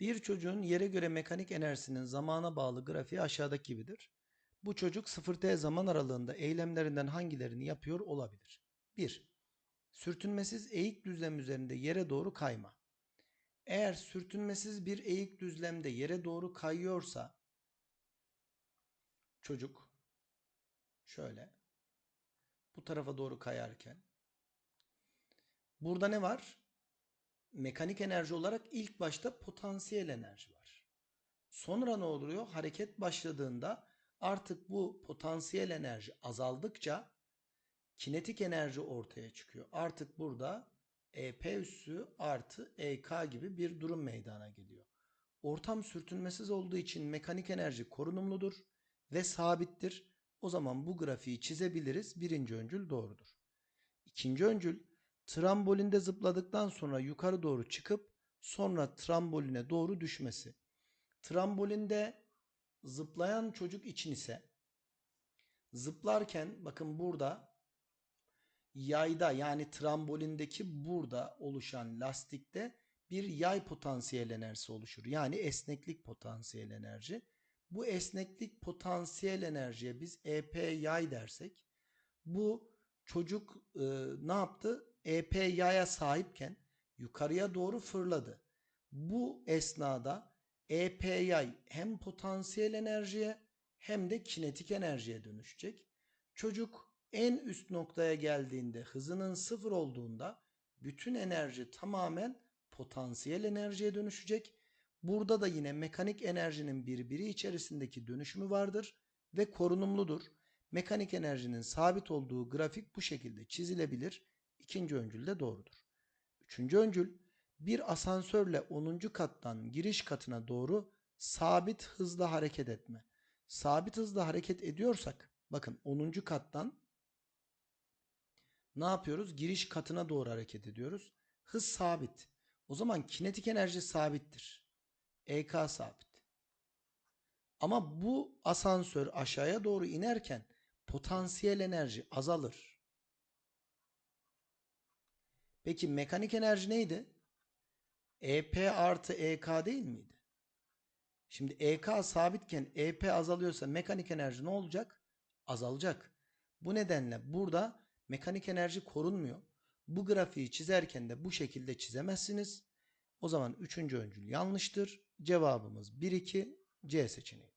Bir çocuğun yere göre mekanik enerjisinin zamana bağlı grafiği aşağıdaki gibidir. Bu çocuk 0t zaman aralığında eylemlerinden hangilerini yapıyor olabilir? 1. Sürtünmesiz eğik düzlem üzerinde yere doğru kayma. Eğer sürtünmesiz bir eğik düzlemde yere doğru kayıyorsa çocuk şöyle bu tarafa doğru kayarken burada ne var? Mekanik enerji olarak ilk başta potansiyel enerji var. Sonra ne oluyor? Hareket başladığında artık bu potansiyel enerji azaldıkça kinetik enerji ortaya çıkıyor. Artık burada EP üssü artı EK gibi bir durum meydana geliyor. Ortam sürtünmesiz olduğu için mekanik enerji korunumludur ve sabittir. O zaman bu grafiği çizebiliriz. Birinci öncül doğrudur. İkinci öncül trambolinde zıpladıktan sonra yukarı doğru çıkıp sonra tramboline doğru düşmesi. Trambolinde zıplayan çocuk için ise zıplarken bakın burada yayda yani trambolindeki burada oluşan lastikte bir yay potansiyel enerjisi oluşur. Yani esneklik potansiyel enerji. Bu esneklik potansiyel enerjiye biz EP yay dersek bu çocuk e, ne yaptı? EP yaya sahipken yukarıya doğru fırladı. Bu esnada EP yay hem potansiyel enerjiye hem de kinetik enerjiye dönüşecek. Çocuk en üst noktaya geldiğinde hızının sıfır olduğunda bütün enerji tamamen potansiyel enerjiye dönüşecek. Burada da yine mekanik enerjinin birbiri içerisindeki dönüşümü vardır ve korunumludur. Mekanik enerjinin sabit olduğu grafik bu şekilde çizilebilir. İkinci öncül de doğrudur. Üçüncü öncül bir asansörle 10. kattan giriş katına doğru sabit hızla hareket etme. Sabit hızla hareket ediyorsak bakın 10. kattan ne yapıyoruz? Giriş katına doğru hareket ediyoruz. Hız sabit. O zaman kinetik enerji sabittir. EK sabit. Ama bu asansör aşağıya doğru inerken potansiyel enerji azalır. Peki mekanik enerji neydi? EP artı EK değil miydi? Şimdi EK sabitken EP azalıyorsa mekanik enerji ne olacak? Azalacak. Bu nedenle burada mekanik enerji korunmuyor. Bu grafiği çizerken de bu şekilde çizemezsiniz. O zaman üçüncü öncül yanlıştır. Cevabımız 1-2 C seçeneği.